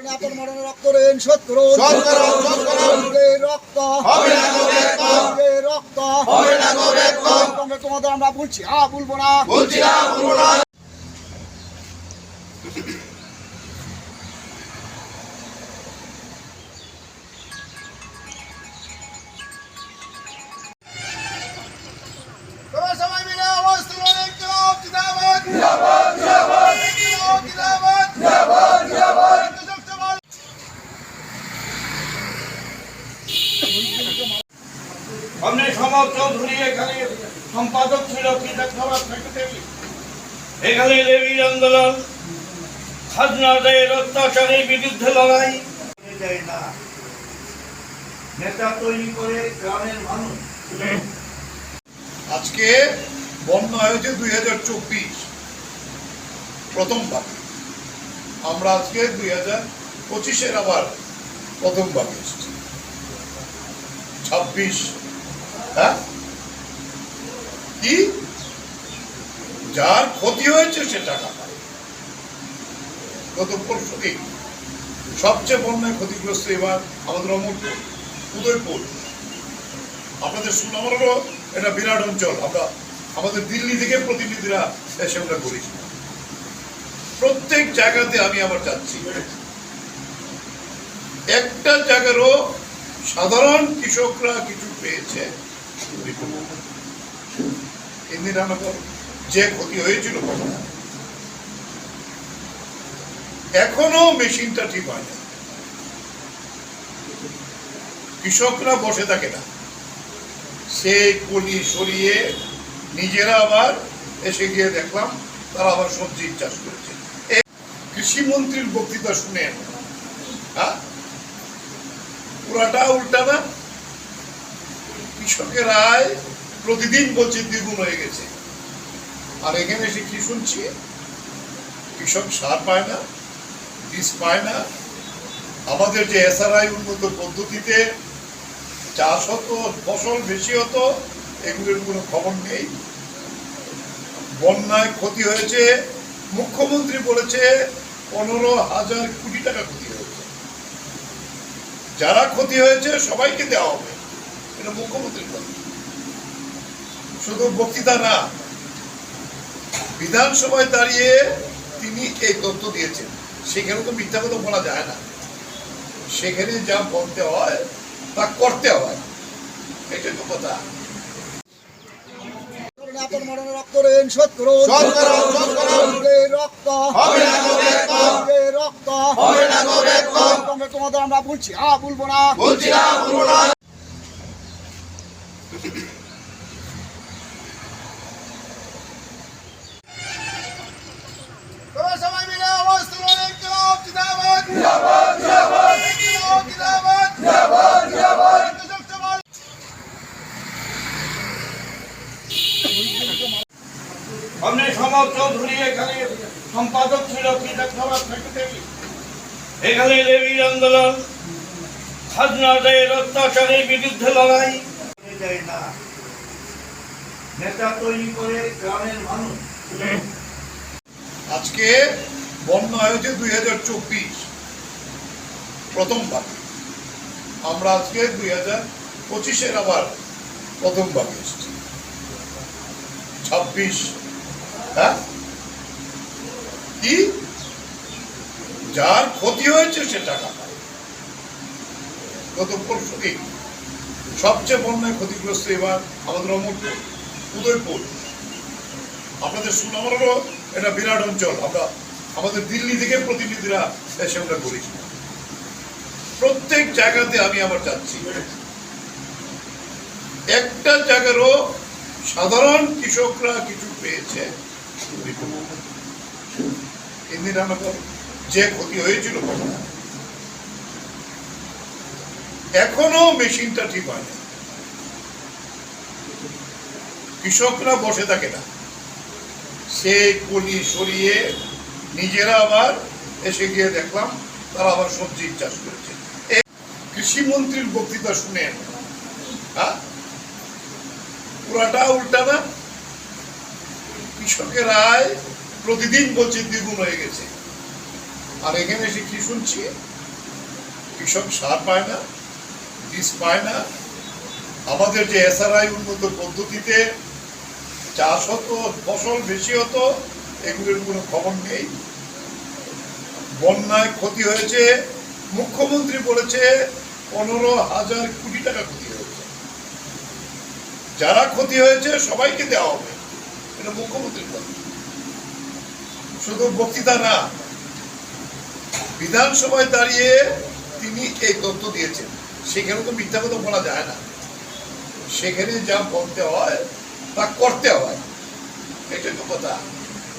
মরণে রক্ত ঋণ শোধ করুন রক্ত। হবে না হবে না তোমাদের আমরা বলছি হ্যাঁ বলব না। বলছি না বলব না। সামনে সমাজ চৌধুরী এখানে সম্পাদক ছিল কৃতজ্ঞবাদ সেক্রেটারি এখানে লেবির আন্দোলন খাজনা অত্যাচারের বিরুদ্ধে লড়াই যায় না নেতা তৈরি করে গ্রামের মানুষ আজকে বন্যা হয়েছে দুই হাজার চব্বিশ। প্রথম আমরা আজকে দুই হাজার পঁচিশের আবার প্রথম এসেছি। ছাব্বিশ হ্যাঁ? কি? যার ক্ষতি হয়েছে সে টাকা পায়। গত পরশু সবচেয়ে বন্যায় ক্ষতিগ্রস্ত এবার আমাদের অমরপুর, উদয়পুর। আপনাদের সুনামরও এটা বিরাট অঞ্চল। আমরা, আমাদের দিল্লি থেকে প্রতিনিধিরা এসে আমরা করি প্রত্যেক জায়গাতে আমি আবার যাচ্ছি। একটা জায়গারও সাধারণ কৃষকরা কিছু পেয়েছে। ইন্দিরানগর যে ক্ষতি হয়েছিল এখনও মেশিনটা ঠিক হয় না। কৃষকরা বসে থাকে না। সেই কলি সরিয়ে নিজেরা আবার এসে গিয়ে দেখলাম, তারা আবার সবজির চাষ করেছে। এই কৃষিমন্ত্রীর বক্তৃতা শুনে হ্যাঁ? পুরাটা উল্টা না কৃষকের আয় প্রতিদিন বলছে দ্বিগুণ হয়ে গেছে। আর এখানে এসে কি শুনছি? কৃষক সার পায় না, বীজ পায় না। আমাদের যে এসআরআই উন্নত পদ্ধতিতে চাষ হতো, ফসল বেশি হতো, এগুলোর কোনো খবর নেই। বন্যায় ক্ষতি হয়েছে। মুখ্যমন্ত্রী বলেছে পনেরো হাজার কোটি টাকা ক্ষতি হয়েছে। যারা ক্ষতি হয়েছে সবাইকে দেওয়া হবে। এটা মুখ্যমন্ত্রীর কথা। শুধু বক্তৃতা না বিধানসভায় দাঁড়িয়ে তিনি এই তথ্য দিয়েছেন। সেখানে তো মিথ্যা কথা বলা যায় না। সেখানে যা বলতে হয় তা করতে হয়। এটা তো কথা। মরণে রক্ত শোধ করুন রক্ত হবে না রক্ত হবে না তোমাদের আমরা বলছি হ্যাঁ বলব না। বলছি না বলব না। সামনে সমাজ চৌধুরী এখানে সম্পাদক ছিল কৃতজ্ঞবাদ সেক্রেটারি এখানে লেবির আন্দোলন খাজনা আদায়ের অত্যাচারের বিরুদ্ধে লড়াই যায় না। নেতা তৈরি করে গ্রামের মানুষ। আজকে বন্যা হয়েছে দুই হাজার চব্বিশ প্রথম ভাগ আমরা আজকে দুই হাজার পঁচিশের আবার প্রথম এসেছি। ছাব্বিশ হ্যাঁ? কি? যার ক্ষতি হয়েছে সে টাকা গত পরশু দিন সবচেয়ে বন্যায় ক্ষতিগ্রস্ত এবার আমাদের অমরপুর, উদয়পুর। আপনাদের সুনামরও এটা বিরাট অঞ্চল। আমরা, আমাদের দিল্লি থেকে প্রতিনিধিরা এসে আমরা করি প্রত্যেক জায়গাতে আমি আবার যাচ্ছি। একটা জায়গারও সাধারণ কৃষকরা কিছু পেয়েছে। যে ক্ষতি হয়েছিল এখনও মেশিনটা ঠিক হয় না কৃষকরা বসে থাকে না। সেই কলি সরিয়ে নিজেরা আবার এসে গিয়ে দেখলাম, তারা আবার সবজির চাষ করেছে। কৃষিমন্ত্রীর বক্তৃতা শুনেন হ্যাঁ? পুরাটা উল্টা না? কৃষকের আয় প্রতিদিন বলছে দ্বিগুণ হয়ে গেছে। আর এখানে এসে কি শুনছি? কৃষক সার পায় না, বীজ পায় না। আমাদের যে এসআরআই উন্নত পদ্ধতিতে চাষ হতো, ফসল বেশি হতো, এগুলোর কোনো খবর নেই। বন্যায় ক্ষতি হয়েছে, মুখ্যমন্ত্রী বলেছে পনেরো হাজার কোটি টাকা ক্ষতি হয়েছে। যারা ক্ষতি হয়েছে, সবাইকে দেওয়া হবে, এটা মুখ্যমন্ত্রীর কথা শুধু বক্তৃতা না, বিধানসভায় দাঁড়িয়ে তিনি এই তথ্য দিয়েছেন। সেখানে তো মিথ্যা কথা বলা যায় না। সেখানে যা বলতে হয় তা করতে হয়। তো কথা।